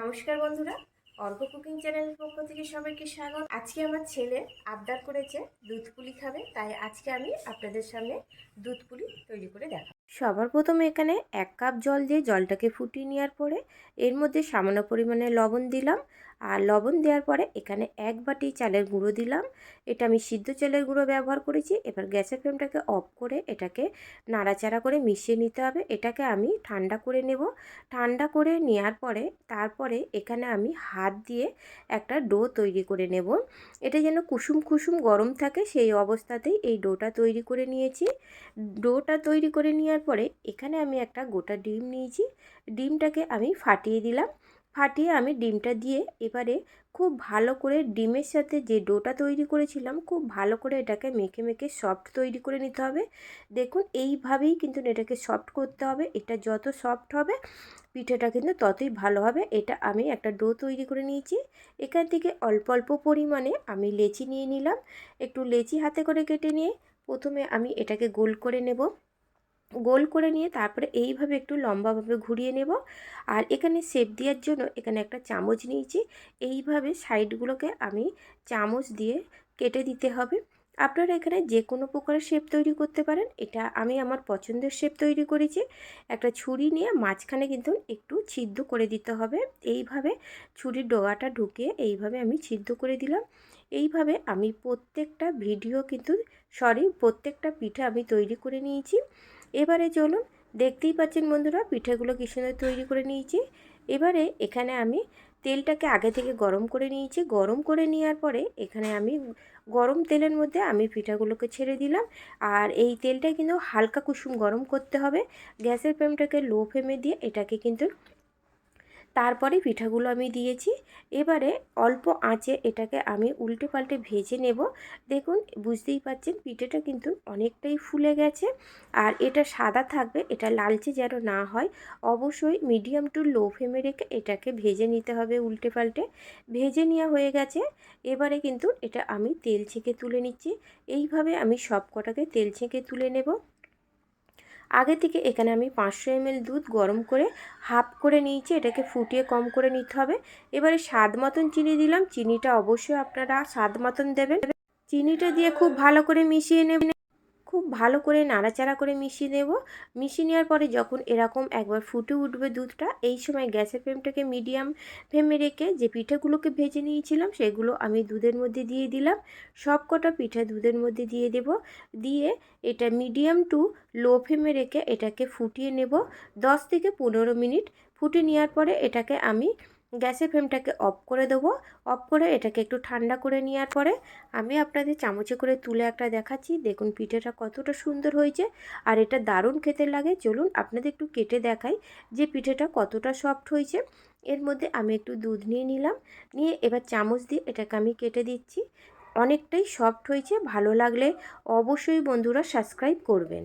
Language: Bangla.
নমস্কার বন্ধুরা, অর্ঘ কুকিং চ্যানেলের পক্ষ থেকে সবাইকে স্বাগত। আজকে আমার ছেলে আবদার করেছে দুধ পুলি খাবে, তাই আজকে আমি আপনাদের সামনে দুধ পুলি তৈরি করে দেখাবো। সবার প্রথমে এখানে এক কাপ জল দিয়ে জলটাকে ফুটিয়ে নেওয়ার পরে এর মধ্যে সামান্য পরিমাণে লবণ দিলাম। আর লবণ দেওয়ার পরে এখানে এক বাটি চালের গুঁড়ো দিলাম। এটা আমি সিদ্ধ চালের গুঁড়ো ব্যবহার করেছি। এবার গ্যাসের ফ্লেমটাকে অফ করে এটাকে নাড়াচাড়া করে মিশিয়ে নিতে হবে। এটাকে আমি ঠান্ডা করে নেব। ঠান্ডা করে নেওয়ার পরে তারপরে এখানে আমি হাত দিয়ে একটা ডো তৈরি করে নেব। এটা যেন কুসুম কুসুম গরম থাকে সেই অবস্থাতেই এই ডোটা তৈরি করে নিয়েছি। ডোটা তৈরি করে নেওয়ার পরে এখানে আমি একটা গোটা ডিম নিয়েছি। ডিমটাকে আমি ফাটিয়ে দিলাম। ফাটিয়ে আমি ডিমটা দিয়ে এবারে খুব ভালো করে ডিমের সাথে যে ডোটা তৈরি করেছিলাম, খুব ভালো করে এটাকে মেখে মেখে সফট তৈরি করে নিতে হবে। দেখুন, এইভাবেই কিন্তু এটাকে সফট করতে হবে। এটা যত সফট হবে, পিঠেটা কিন্তু ততই ভালো হবে। এটা আমি একটা ডো তৈরি করে নিয়েছি। এখান থেকে অল্প অল্প পরিমাণে আমি লেচি নিয়ে নিলাম। একটু লেচি হাতে করে কেটে নিয়ে প্রথমে আমি এটাকে গোল করে নেব। গোল করে নিয়ে তারপরে এইভাবে একটু লম্বাভাবে ঘুরিয়ে নেব। আর এখানে শেপ দেওয়ার জন্য এখানে একটা চামচ নিয়েছি। এইভাবে সাইডগুলোকে আমি চামচ দিয়ে কেটে দিতে হবে। আপনারা এখানে যে কোনো প্রকারের শেপ তৈরি করতে পারেন। এটা আমি আমার পছন্দের শেপ তৈরি করেছি। একটা ছুরি নিয়ে মাঝখানে কিন্তু একটু ছিদ্র করে দিতে হবে। এইভাবে ছুরির ডোগাটা ঢুকে এইভাবে আমি ছিদ্র করে দিলাম। এইভাবে আমি প্রত্যেকটা ভিডিও কিন্তু সরি প্রত্যেকটা পিঠা আমি তৈরি করে নিয়েছি। এবারে চলুন দেখতেই পাচ্ছেন বন্ধুরা, পিঠেগুলো কী সুন্দর তৈরি করে নিয়েছি। এবারে এখানে আমি তেলটাকে আগে থেকে গরম করে নিয়েছি। গরম করে নেওয়ার পরে এখানে আমি গরম তেলের মধ্যে আমি পিঠাগুলোকে ছেড়ে দিলাম। আর এই তেলটা কিন্তু হালকা কুসুম গরম করতে হবে। গ্যাসের ফ্লেমটাকে লো ফ্লেমে দিয়ে এটাকে কিন্তু তারপরে পিঠাগুলো আমি দিয়েছি। এবারে অল্প আঁচে এটাকে আমি উল্টে পাল্টে ভেজে নেব। দেখুন, বুঝতেই পাচ্ছেন পিঠেটা কিন্তু অনেকটাই ফুলে গেছে আর এটা সাদা থাকবে, এটা লালচে যেন না হয়। অবশ্যই মিডিয়াম টু লো ফ্লেমে রেখে এটাকে ভেজে নিতে হবে উল্টে পাল্টে ভেজে নেওয়া হয়ে গেছে। এবারে কিন্তু এটা আমি তেল ছেঁকে তুলে নিচ্ছি। এইভাবে আমি সব কটাকে তেল ছেঁকে তুলে নেব। আগে থেকে এখানে আমি পাঁচশো এমএল দুধ গরম করে হাফ করে নিয়েছি, এটাকে ফুটিয়ে কম করে নিতে হবে। এবারে স্বাদ মতন চিনি দিলাম, চিনিটা অবশ্যই আপনারা স্বাদ মতন দেবেন। চিনিটা দিয়ে খুব ভালো করে মিশিয়ে নেবেন। খুব ভালো করে নাড়াচাড়া করে মিশিয়ে দেব মিশিয়ে নেওয়ার পরে যখন এরকম একবার ফুটে উঠবে দুধটা, এই সময় গ্যাসের ফ্লেমটাকে মিডিয়াম ফ্লেমে রেখে যে পিঠেগুলোকে ভেজে নিয়েছিলাম, সেগুলো আমি দুধের মধ্যে দিয়ে দিলাম। সব কটা পিঠা দুধের মধ্যে দিয়ে দেব। দিয়ে এটা মিডিয়াম টু লো ফ্লেমে রেখে এটাকে ফুটিয়ে নেব। দশ থেকে পনেরো মিনিট ফুটে নেওয়ার পরে এটাকে আমি গ্যাসের ফ্লেমটাকে অফ করে দেবো। অফ করে এটাকে একটু ঠান্ডা করে নেওয়ার পরে আমি আপনাদের চামচে করে তুলে একটা দেখাচ্ছি। দেখুন পিঠেটা কতটা সুন্দর হয়েছে আর এটা দারুণ খেতে লাগে। চলুন আপনাদের একটু কেটে দেখাই যে পিঠেটা কতটা সফট হয়েছে। এর মধ্যে আমি একটু দুধ নিয়ে নিলাম। নিয়ে এবার চামচ দিয়ে এটাকে আমি কেটে দিচ্ছি। অনেকটাই সফট হয়েছে। ভালো লাগলে অবশ্যই বন্ধুরা সাবস্ক্রাইব করবেন।